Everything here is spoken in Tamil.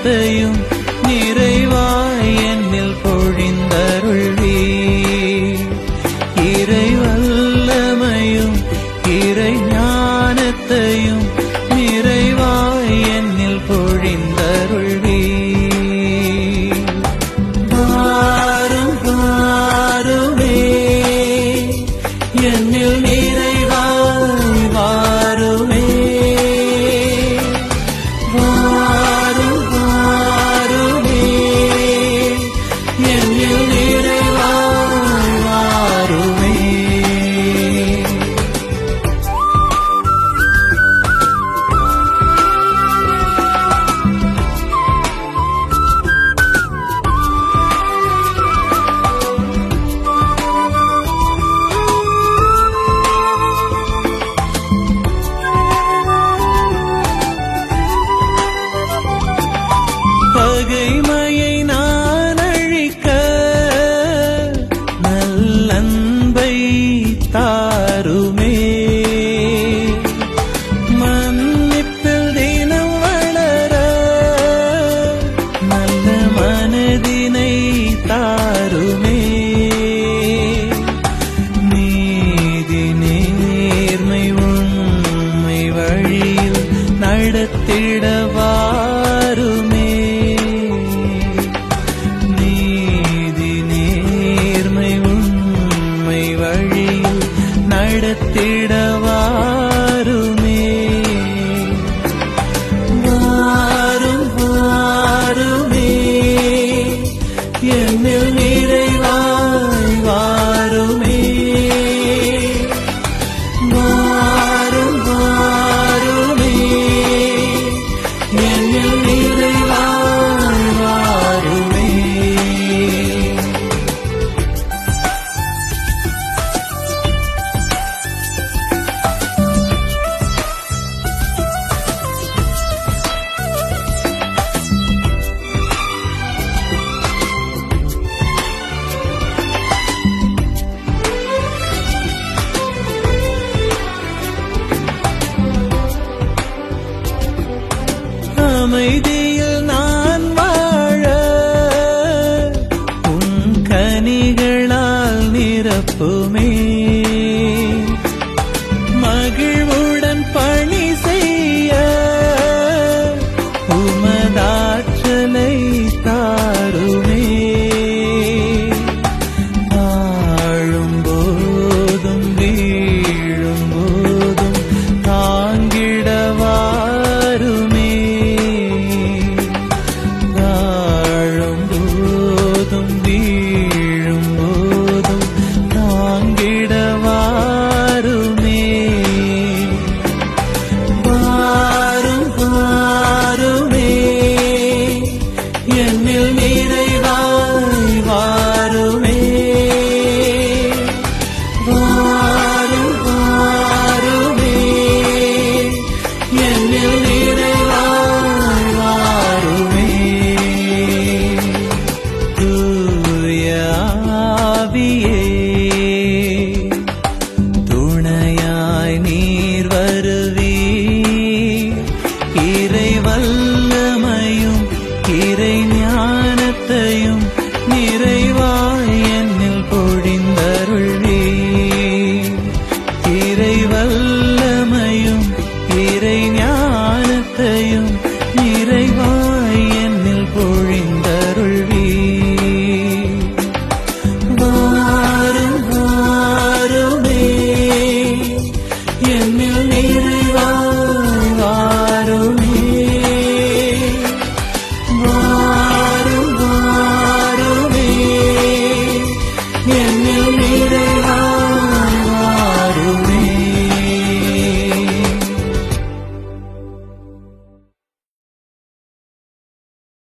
அனைத்தையும் நிறைவாய் என்னில் பொழிந்தருள்வி. இறை வல்லமையும் இறை ஞானத்தையும் நிறைவாய் என்னில் பொழிந்தருள்வி. பாரும் பாருமே என்னில் நீ அமைதியில் நான் வாழ உன் கனிகளால் நிரப்புமே. Hare